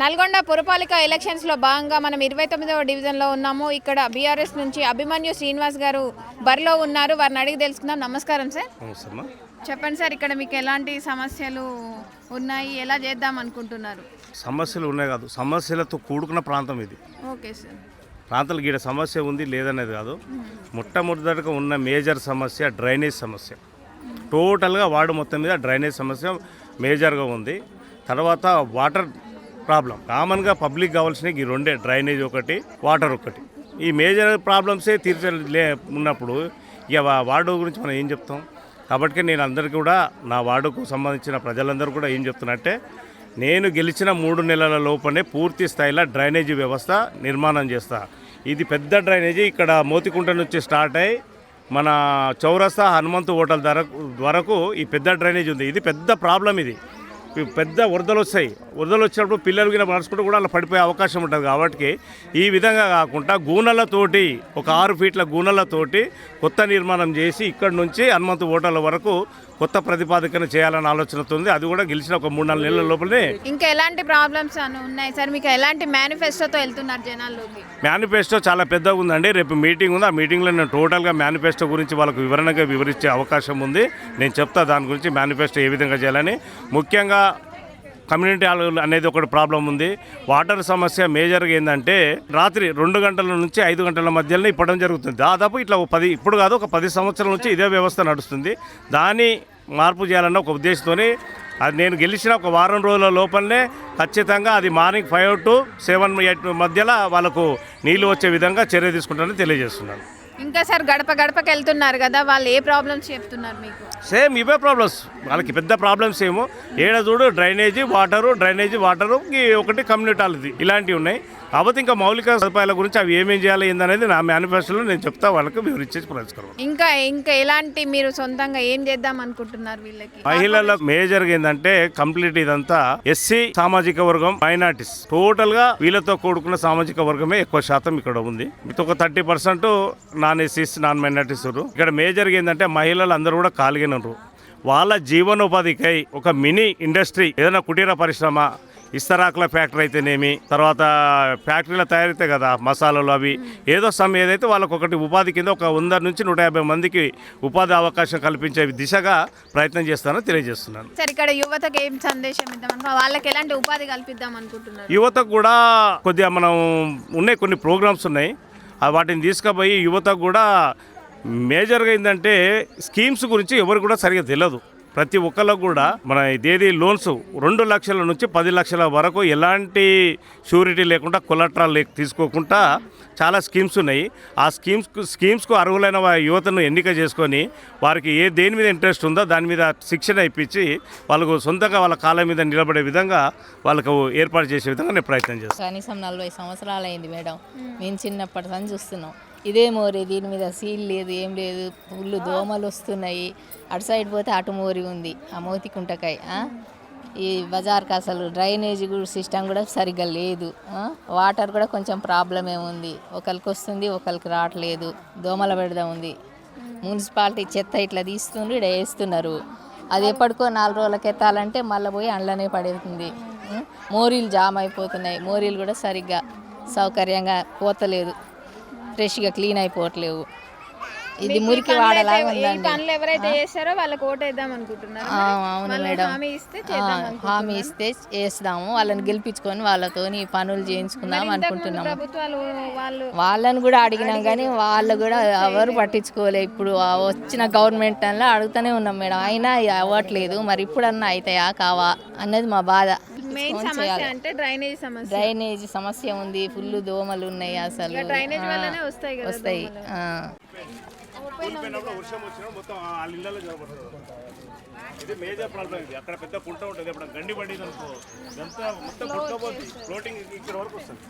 నల్గొండ పురపాలిక ఎలక్షన్స్లో భాగంగా మనం ఇరవై తొమ్మిదవ డివిజన్లో ఉన్నాము. ఇక్కడ బీఆర్ఎస్ నుంచి అభిమన్యు శ్రీనివాస్ గారు బరిలో ఉన్నారు. వారిని అడిగి తెలుసుకుందాం. నమస్కారం సార్. చెప్పండి సార్ ఇక్కడ మీకు ఎలాంటి సమస్యలు ఉన్నాయి? ఎలా చేద్దాం అనుకుంటున్నారు? సమస్యలు ఉన్నాయి కాదు. సమస్యలతో కూడుకున్న ప్రాంతం ఇది. Okay sir. ప్రాంతాలకు ఈడ సమస్య ఉంది లేదనేది కాదు. మొట్టమొదటిగా ఉన్న మేజర్ సమస్య డ్రైనేజ్ సమస్య. టోటల్గా వార్డు మొత్తం మీద డ్రైనేజ్ సమస్య మేజర్గా ఉంది. తర్వాత వాటర్ ప్రాబ్లం కామన్గా పబ్లిక్ కావాల్సిన ఈ రెండే డ్రైనేజ్ ఒకటి వాటర్ ఒకటి. ఈ మేజర్ ప్రాబ్లమ్సే తీర్చలే ఉన్నప్పుడు ఇక వార్డు గురించి మనం ఏం చెప్తాం? కాబట్టి నేను అందరికీ కూడా నా వార్డుకు సంబంధించిన ప్రజలందరూ కూడా ఏం చెప్తున్నట్టే నేను గెలిచిన మూడు నెలల లోపనే పూర్తి స్థాయిలో డ్రైనేజీ వ్యవస్థ నిర్మాణం చేస్తా. ఇది పెద్ద డ్రైనేజీ ఇక్కడ మోతికుంట నుంచి స్టార్ట్ అయ్యి మన చౌరస్తా హనుమంతు హోటల్ ధర వరకు ఈ పెద్ద డ్రైనేజ్ ఉంది. ఇది పెద్ద ప్రాబ్లం ఇది. పెద్ద వరదలు వస్తాయి. వరదలు వచ్చినప్పుడు పిల్లలు గిన నడుచుకుంటూ కూడా అలా పడిపోయే అవకాశం ఉంటుంది కాబట్టి ఈ విధంగా కాకుండా గూనెలతోటి ఒక ఆరు ఫీట్ల గూనెలతోటి కొత్త నిర్మాణం చేసి ఇక్కడ నుంచి హనుమంతు హోటల్ వరకు కొత్త ప్రతిపాదికన చేయాలని ఆలోచనతో ఉంది. అది కూడా గెలిచిన ఒక మూడు నాలుగు నెలల లోపలనే ఇంకా ఎలాంటి ప్రాబ్లమ్స్ అని ఉన్నాయి సార్? మీకు ఎలాంటి మేనిఫెస్టోతో వెళ్తున్నారు జనాల్లోకి? మేనిఫెస్టో చాలా పెద్దగా ఉందండి. రేపు మీటింగ్ ఉంది. ఆ మీటింగ్లో నేను టోటల్గా మేనిఫెస్టో గురించి వాళ్ళకు వివరణగా వివరించే అవకాశం ఉంది. నేను చెప్తా దాని గురించి మేనిఫెస్టో ఏ విధంగా చేయాలని. ముఖ్యంగా కమ్యూనిటీ హాల్ అనేది ఒకటి ప్రాబ్లం ఉంది. వాటర్ సమస్య మేజర్గా ఏంటంటే రాత్రి రెండు గంటల నుంచి ఐదు గంటల మధ్యలో ఇప్పడం జరుగుతుంది. దాదాపు ఇట్లా పది ఇప్పుడు కాదు ఒక పది సంవత్సరాల నుంచి ఇదే వ్యవస్థ నడుస్తుంది. దాన్ని మార్పు చేయాలన్న ఒక ఉద్దేశంతోనే అది నేను గెలిచిన ఒక వారం రోజుల లోపలనే ఖచ్చితంగా అది morning five to seven eight మధ్యలో వాళ్ళకు నీళ్ళు వచ్చే విధంగా చర్య తీసుకుంటానని తెలియజేస్తున్నాను. ఇంకా సార్ గడప గడపకి వెళ్తున్నారు కదా వాళ్ళు ఏ ప్రాబ్లమ్స్ చెప్తున్నారు మీకు? సేమ్ ఇవే ప్రాబ్లమ్స్ వాళ్ళకి పెద్ద ప్రాబ్లమ్స్ ఏమో. ఏడ చూడు డ్రైనేజీ వాటరు డ్రైనేజీ వాటరు ఈ ఒకటి కమ్యూనిటీ ఇలాంటివి ఉన్నాయి. కాకపోతే ఇంకా మౌలిక సదుపాయాల గురించి అవి ఏమేం చేయాలి ఏందనేది నా మేనిఫెస్టోలో నేను చెప్తా వాళ్ళకి వివరించేసి ప్రయత్నం ఇంకా ఇంకా ఎలాంటి మీరు సొంతంగా ఏం చేద్దాం అనుకుంటున్నారు వీళ్ళకి? మహిళల మేజర్ ఏంటంటే కంప్లీట్ ఇదంతా ఎస్సీ సామాజిక వర్గం మైనార్టీస్ టోటల్గా వీళ్ళతో కూడుకున్న సామాజిక వర్గమే ఎక్కువ శాతం ఇక్కడ ఉంది. మిగతా ఒక థర్టీ పర్సెంట్ నాన్ ఎస్సీస్ నాన్ మైనార్టీస్ ఇక్కడ మేజర్ ఏంటంటే మహిళలు అందరూ కూడా ఉన్నారు. వాళ్ళ జీవనోపాధికై ఒక మినీ ఇండస్ట్రీ ఏదైనా కుటీర పరిశ్రమ ఇస్తరాకుల ఫ్యాక్టరీ అయితేనేమి తర్వాత ఫ్యాక్టరీల తయారైతే కదా మసాలాలు అవి. ఏదో సమ్ ఏదైతే వాళ్ళకు ఒకటి ఉపాధి కింద ఒక వంద నుంచి నూట యాభై మందికి ఉపాధి అవకాశం కల్పించే దిశగా ప్రయత్నం చేస్తానని తెలియజేస్తున్నాను. సార్ ఇక్కడ యువతకు ఏం సందేశం ఇద్దాం వాళ్ళకి ఎలాంటి ఉపాధి కల్పిద్దాం అనుకుంటున్నారు? యువతకు కూడా కొద్దిగా మనం ఉన్నాయి కొన్ని ప్రోగ్రామ్స్ ఉన్నాయి. వాటిని తీసుకుపోయి యువతకు కూడా మేజర్గా ఏంటంటే స్కీమ్స్ గురించి ఎవరు కూడా సరిగా తెలియదు ప్రతి ఒక్కళ్ళకు కూడా మన ఇదేది లోన్స్ రెండు లక్షల నుంచి పది లక్షల వరకు ఎలాంటి షూరిటీ లేకుండా కొలట్రాల్ లేక తీసుకోకుండా చాలా స్కీమ్స్ ఉన్నాయి. ఆ స్కీమ్స్ స్కీమ్స్కు అర్హులైన యువతను ఎన్నిక చేసుకొని వారికి ఏ దేని మీద ఇంట్రెస్ట్ ఉందో దాని మీద శిక్షణ ఇప్పించి వాళ్ళకు సొంతంగా వాళ్ళ కాళ్ళ మీద నిలబడే విధంగా వాళ్ళకు ఏర్పాటు చేసే విధంగా నేను ప్రయత్నం చేస్తాను కనీసం నలభై సంవత్సరాలు అయింది మేడం. మేము. చిన్నప్పటి నుంచి చూస్తున్నాం. ఇదే మోరే దీని మీద సీల్ లేదు ఏం లేదు పుల్లు దోమలు వస్తున్నాయి. అటు సైడ్ పోతే అటు మోరి ఉంది ఆ మోతి కుంటకాయ ఈ బజార్కి అసలు డ్రైనేజ్ సిస్టమ్ కూడా సరిగ్గా లేదు వాటర్ కూడా కొంచెం ప్రాబ్లమే ఉంది. ఒకరికి వస్తుంది ఒకరికి రావట్లేదు దోమల పెడదా ఉంది. మున్సిపాలిటీ చెత్త ఇట్లా తీస్తుండ్రు ఇక్కడ వేస్తున్నారు. అది ఎప్పటికో నాలుగు రోజులకి ఎత్తాలంటే మళ్ళీ పోయి అండ్లనే పడేస్తుంది మోరీలు జామ్ అయిపోతున్నాయి మోరీలు కూడా సరిగ్గా సౌకర్యంగా పోతలేదు. ఫ్రెష్గా క్లీన్ అయిపోవట్లేవు. ఇది మురికి వాడలాగా ఉందండి. పనులు ఎవరైతే చేస్తారో వాళ్ళకి అనుకుంటున్నారు. అవును మేడం. హామీ ఇస్తే చేస్తాము. వాళ్ళని గెలిపించుకొని వాళ్ళతో పనులు చేయించుకుందాం అనుకుంటున్నాము. వాళ్ళని కూడా అడిగినాం కానీ వాళ్ళు కూడా ఎవరు పట్టించుకోలే. ఇప్పుడు వచ్చిన గవర్నమెంట్ అలా అడుగుతూనే ఉన్నాం మేడం. అయినా అవ్వట్లేదు మరి ఇప్పుడన్నా అవుతాయా? కావా? అన్నది మా బాధ. మెయిన్ సమస్య అంటే డ్రైనేజ్ సమస్య. డ్రైనేజ్ సమస్య ఉంది ఫుల్ దోమలు ఉన్నాయి అసలు. డ్రైనేజ్ ఆ, వల్లనే వస్తాయి కదా వస్తాయి ఆ. వర్షం వచ్చినా మొత్తం ఆ ఇళ్ళలో ఇది మేజర్ ప్రాబ్లం ఇది. అక్కడ పెద్ద కుంట ఉంటుంది. అప్పుడు గండి పడింది అనుకో ఇదంతా మొత్తం పుట్టుకోపోద్ది ఫ్లోటింగ్ ఇక్కడ వరకు వస్తుంది.